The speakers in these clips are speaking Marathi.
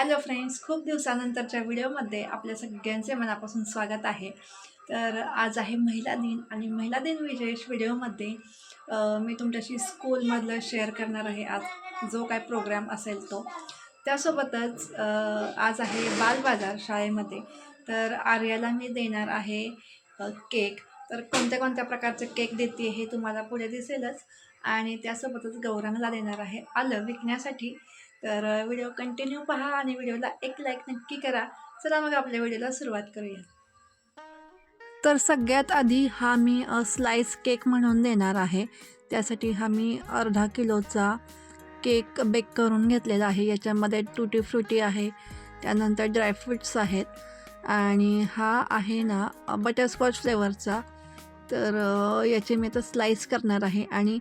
हॅलो फ्रेंड्स खूप दिवसानंतरच्या व्हिडिओमध्ये आपल्या सगळ्यांचे मनापासून स्वागत आहे. तर आज आहे महिला दिन आणि महिला दिन विशेष व्हिडिओमध्ये मी तुमच्याशी स्कूलमधलं शेअर करणार आहे. आज जो काय प्रोग्राम असेल तो. त्यासोबतच आज आहे बालबाजार शाळेमध्ये. तर आर्याला मी देणार आहे केक. तर कोणत्या कोणत्या प्रकारचे केक देते हे तुम्हाला पुढे दिसेलच. आणि त्यासोबतच गौरांगला देणार आहे आलं विकण्यासाठी. तर व्हिडिओ कंटिन्यू पहा आणि व्हिडिओला एक लाईक नक्की करा. चला मग आपल्या व्हिडिओला सुरुवात करूया. तर सगळ्यात आधी हा मी स्लाईस केक म्हणून देणार आहे. त्यासाठी हा मी अर्धा किलोचा केक बेक करून घेतलेला आहे. याच्यामध्ये टुटी फ्रुटी आहे. त्यानंतर ड्रायफ्रुट्स आहेत. आणि हा आहे ना बटरस्कॉच फ्लेवरचा तर याचे मी आता स्लाईस करणार आहे आणि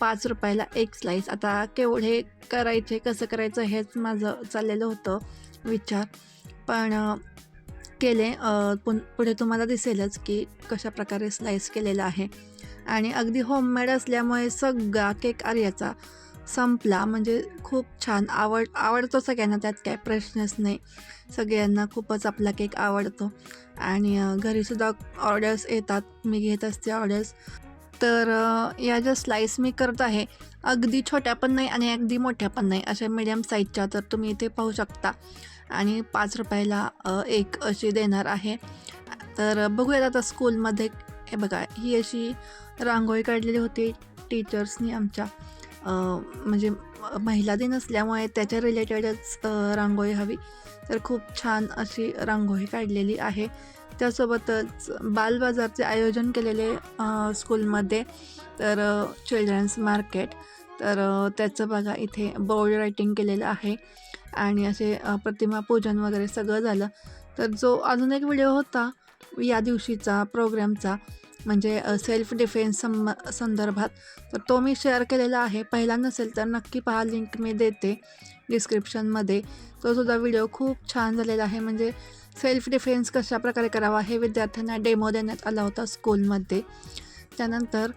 पाच रुपयाला एक स्लाईस आता केवढे करायचे कसं करायचं हेच माझं चाललेलं होतं विचार. पण केले पुन पुढे तुम्हाला दिसेलच की कशा प्रकारे स्लाईस केलेला आहे. आणि अगदी होममेड असल्यामुळे सगळा केक आर्याचा संपला. म्हणजे खूप छान आवड आवडतो सगळ्यांना त्यात काय प्रश्नच नाही. सगळ्यांना खूपच आपला केक आवडतो. आणि घरीसुद्धा ऑर्डर्स येतात. मी घेत असते ऑर्डर्स तर या ज्या स्लाईस मी करत आहे अगदी छोट्या पण नाही आणि अगदी मोठ्या पण नाही. अशा मिडियम साईजच्या तर तुम्ही इथे पाहू शकता. आणि पाच रुपयाला एक अशी देणार आहे. तर बघूयात आता स्कूलमध्ये हे बघा ही अशी रांगोळी काढलेली होती टीचर्सनी आमच्या. म्हणजे महिला दिन असल्यामुळे त्याच्या रिलेटेडच रांगोळी हवी. तर खूप छान अशी रांगोळी काढलेली आहे. त्यासोबतच बालबाजारचे आयोजन केलेले स्कूलमध्ये तर चिल्ड्रन्स मार्केट तर त्याचं बघा इथे बोर्ड रायटिंग केलेलं आहे. आणि असे प्रतिमा पूजन वगैरे सगळं झालं. तर जो अजून एक व्हिडिओ होता या दिवशीचा प्रोग्रामचा म्हणजे सेल्फ डिफेन्स सं संदर्भात तर तो मी शेअर केलेला आहे. पहिला नसेल तर नक्की पहा लिंक मी देते डिस्क्रिप्शनमध्ये तोसुद्धा व्हिडिओ खूप छान झालेला आहे. म्हणजे सेल्फ डिफेन्स कशा प्रकारे करावा हे विद्यार्थ्यांना डेमो देण्यात आला होता स्कूलमध्ये त्यानंतर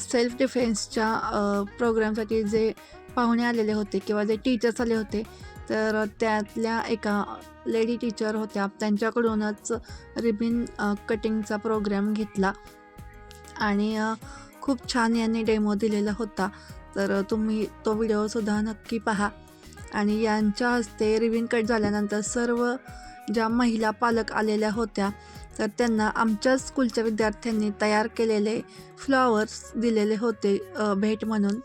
सेल्फ डिफेन्सच्या प्रोग्रामसाठी जे पाहुणे आलेले होते किंवा जे टीचर्स आले होते तर त्यातल्या एका लेडी टीचर होत्या. त्यांच्याकडूनच रिबिन कटिंगचा प्रोग्रॅम घेतला. आणि खूप छान यांनी डेमो दिलेला होता. तर तुम्ही तो व्हिडिओसुद्धा नक्की पहा. आणि यांच्या हस्ते रिबिन कट झाल्यानंतर सर्व ज्या महिला पालक आलेल्या होत्या तर त्यांना आमच्याच स्कूलच्या विद्यार्थ्यांनी तयार केलेले फ्लॉवर्स दिलेले होते भेट म्हणून.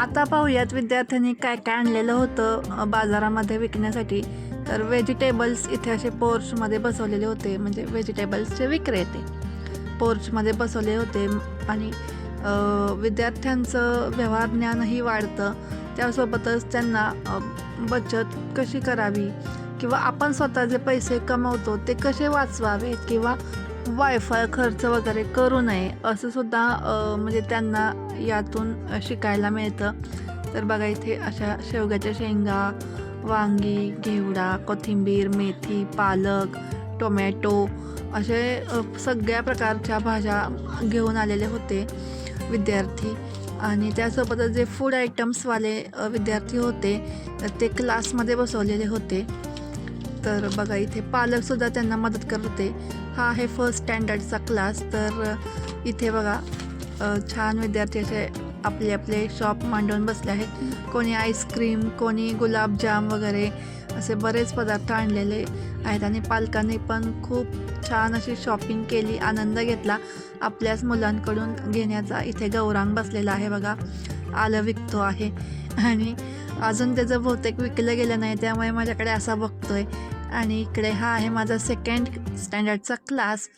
आता पाहूयात विद्यार्थ्यांनी काय काय आणलेलं होतं बाजारामध्ये विकण्यासाठी. तर व्हेजिटेबल्स इथे असे पोर्चमध्ये बसवलेले होते म्हणजे व्हेजिटेबल्सचे विक्रेते पोर्चमध्ये बसवले होते आणि विद्यार्थ्यांचं व्यवहार ज्ञानही वाढतं. त्यासोबतच त्यांना बचत कशी करावी? किंवा आपण स्वतः जे पैसे कमवतो ते कसे वाचवावे किंवा वायफाय खर्च वगैरे करू नये असं सुद्धा म्हणजे त्यांना यातून शिकायला मिळतं. तर बघा इथे अशा शेवग्याच्या शेंगा वांगी घेवडा कोथिंबीर मेथी पालक टोमॅटो असे सगळ्या प्रकारच्या भाज्या घेऊन आलेले होते विद्यार्थी. आणि त्यासोबतच जे फूड आयटम्सवाले विद्यार्थी होते ते क्लासमध्ये बसवलेले होते. तर बघा इथे पालकसुद्धा त्यांना मदत करते. हा आहे फर्स्ट स्टँडर्डचा क्लास तर इथे बघा छान विद्यार्थी असे आपले आपले शॉप मांडून बसले आहेत. कोणी आईस्क्रीम कोणी गुलाबजाम वगैरे असे बरेच पदार्थ आणलेले आहेत आणि पालकांनी पण खूप छान अशी शॉपिंग केली आनंद घेतला. आपल्याच मुलांकडून घेण्याचा इथे गौरांग बसलेला आहे बघा. आलं विकतो आहे. आणि अजून त्याचं बहुतेक विकलं गेलं नाही त्यामुळे माझ्याकडे असा बघतोय. आणि इकडे हा आहे माझा सेकंड स्टँडर्डचा क्लास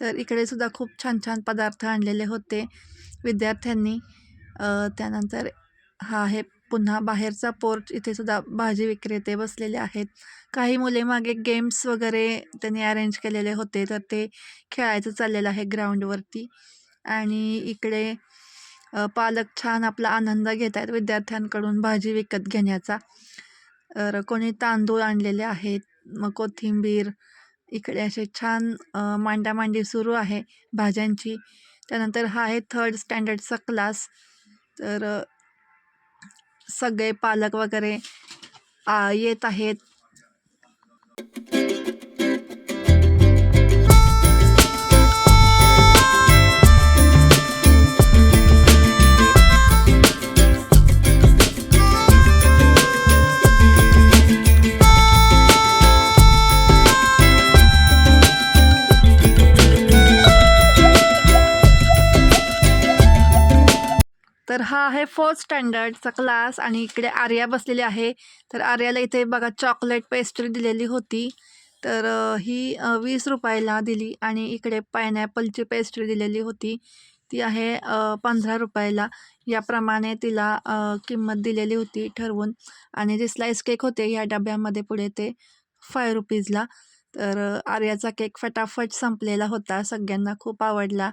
तर इकडे सुद्धा खूप छान छान पदार्थ आणलेले होते विद्यार्थ्यांनी. त्यानंतर हा आहे पुन्हा बाहेरचा पोर्च इथे सुद्धा भाजी विक्रेते बसलेले आहेत. काही मुले मागे गेम्स वगैरे त्यांनी अरेंज केलेले होते तर ते खेळायचं चाललेलं आहे ग्राउंडवरती आणि इकडे पालक छान आपला आनंद घेत आहेत विद्यार्थ्यांकडून भाजी विकत घेण्याचा. तर कोणी तांदूळ आणलेले आहेत मग कोथिंबीर इकडे असे छान मांडामांडी सुरू आहे भाज्यांची. त्यानंतर हा आहे थर्ड स्टँडर्डचा क्लास तर सगळे पालक वगैरे आ, येत आहेत. हा आहे फोर्थ स्टँडर्डचा क्लास आणि इकडे आर्या बसलेली आहे. तर आर्याला इथे बघा चॉकलेट पेस्ट्री दिलेली होती. तर ही वीस रुपयाला दिली आणि इकडे पायनॅपलची पेस्ट्री दिलेली होती. ती आहे पंधरा रुपयाला. याप्रमाणे तिला किंमत दिलेली होती ठरवून. आणि जे स्लाईस केक होते या डब्यामध्ये पुढे ते फाय रुपीजला तर आर्याचा केक फटाफट संपलेला होता. सगळ्यांना खूप आवडला.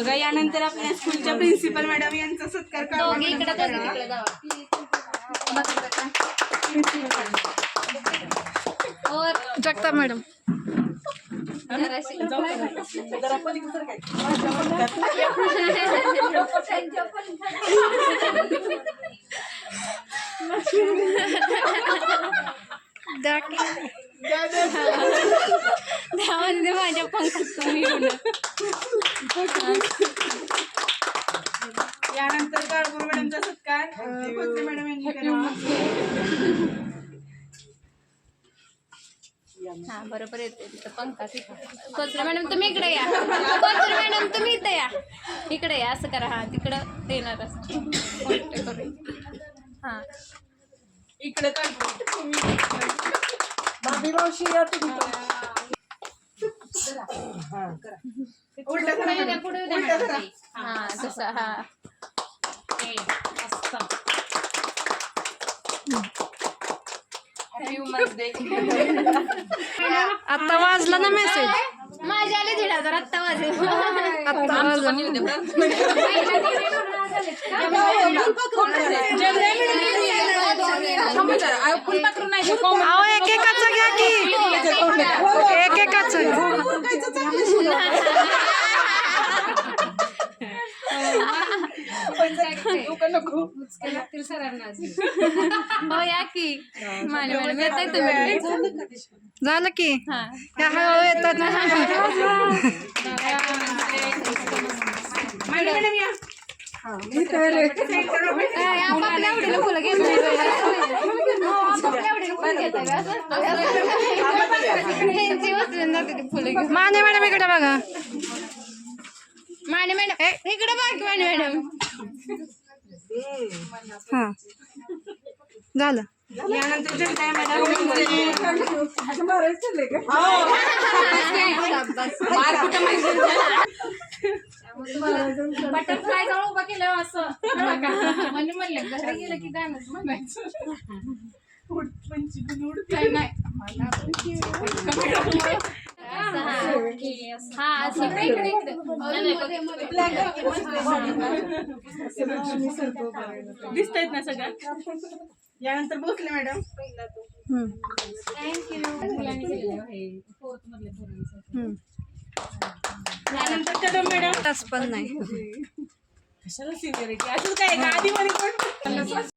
बघा यानंतर आपल्या स्कूलच्या प्रिन्सिपल मॅडम यांचा सत्कार करणार जगताप मॅडम त्यामध्ये माझ्या पंखात तुम्ही यानंतर काळभोर मॅडमचा सत्कार. खोत्रे मॅडम यांनी करावा हा बरोबर येते तिथं पंखा कोचरे मॅडम तुम्ही इकडे या. कोचरे मॅडम तुम्ही इथं या. इकडे या असं करा. हा तिकडं देणार असं. हा. इकडे काळभोर उलटा पुढे येऊ करा. पुढे उलटा करा. हा तसं हा. आता वाजला ना मेसेज माझे आले दीड हजार आत्ता वाजला अहो एकेकाचं घ्या की. एकेकाचं. हो या की माने मॅडम येत आहे तुम्ही झालं की हा त्या हळूहळू येतात मॅडम या फुलं हो. माने मॅडम इकडे बघा माने मॅडम. इकडे बघ माने मॅडम. हा. झालं. यानंतर जनता मॅडम बटरफ्लाय जवळ उभं केलं असं. म्हणलं घरी गेलं की गाणंच म्हणायचं. काय नाही. हा. हा इकडे इकडे दिसत आहेत ना सगळ्या यानंतर भोसले मॅडम. यानंतर कदम मॅडम. तास पण नाही कशाला सिनियरिटी असं काय आधी मध्ये कोण?